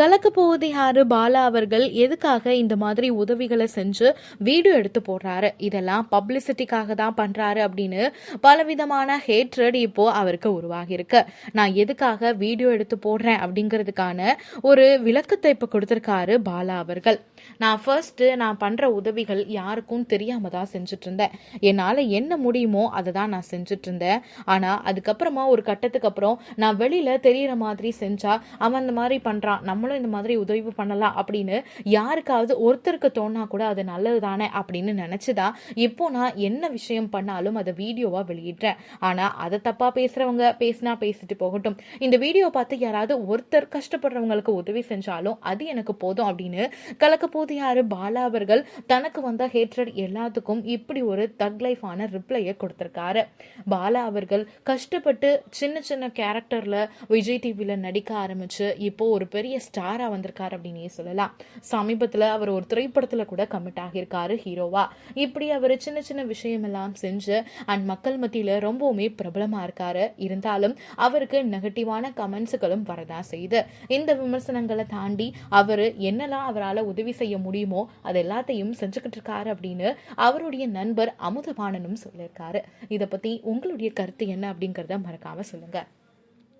கலக்க போவது யாரு பாலா அவர்கள் எதுக்காக இந்த மாதிரி உதவிகளை செஞ்சு வீடியோ எடுத்து போடுறாரு? இதெல்லாம் பப்ளிசிட்டிக்காக தான் பண்றாரு அப்படின்னு பலவிதமான ஹேட்ரட் இப்போ அவருக்கு உருவாகியிருக்கு நான் எதுக்காக வீடியோ எடுத்து போடுறேன் அப்படிங்கிறதுக்கான ஒரு விளக்கத்தை இப்போ கொடுத்துருக்காரு பாலா அவர்கள். நான் ஃபர்ஸ்ட் நான் பண்ற உதவிகள் யாருக்கும் தெரியாம தான் செஞ்சுட்டு இருந்தேன். என்னால என்ன முடியுமோ அதை தான் நான் செஞ்சுட்டு இருந்தேன். ஆனா அதுக்கப்புறமா ஒரு கட்டத்துக்கு அப்புறம் நான் வெளியில தெரியற மாதிரி செஞ்சா அவன் அந்த மாதிரி பண்றான். நம்மளும் இந்த மாதிரி உதவி பண்ணலாம் அப்படின்னு யாருக்காவது ஒருத்தருக்கு தோணா கூட அது நல்லது தானே அப்படின்னு நினைச்சுதான் இப்போ நான் என்ன விஷயம் பண்ணாலும் அதை வீடியோவா வெளியிடுறேன். ஆனா அதை தப்பா பேசுறவங்க பேசினா பேசிட்டு போகட்டும். இந்த வீடியோ பார்த்து யாராவது ஒருத்தர் கஷ்டப்படுறவங்களுக்கு உதவி செஞ்சாலும் அது எனக்கு போதும் அப்படின்னு கலக்க போது யாரு? பாலா அவர்கள் தனக்கு வந்த ஹேட்ரட் எல்லாத்துக்கும் இப்படி ஒரு தக் லைஃபான ரிப்ளையை கொடுத்துருக்காரு. பாலா அவர்கள் கஷ்டப்பட்டு சின்ன சின்ன கேரக்டர்ல விஜய் டிவியில் நடிக்க ஆரம்பிச்சு இப்போ ஒரு பெரிய ஸ்டாராக வந்திருக்கார் அப்படின்னே சொல்லலாம். சமீபத்தில் அவர் ஒரு திரைப்படத்தில் கூட கமிட் ஆகியிருக்காரு ஹீரோவா. இப்படி அவர் சின்ன சின்ன விஷயமெல்லாம் செஞ்சு அண்ட் மக்கள் மத்தியில் ரொம்பவுமே பிரபலமாக இருக்காரு. இருந்தாலும் அவருக்கு நெகட்டிவான கமெண்ட்ஸுகளும் வரதான் செய்யுது இந்த விமர்சனங்களை தாண்டி அவர் என்னெல்லாம் அவரால் உதவி செய்ய முடியுமோ அது எல்லாத்தையும் செஞ்சுக்கிட்டு இருக்காரு அப்படின்னு அவருடைய நண்பர் அமுதபாணனும் சொல்லியிருக்காரு. இதை பற்றி உங்களுடைய கருத்து என்ன அப்படிங்கிறத மறக்காமல் சொல்லுங்கள்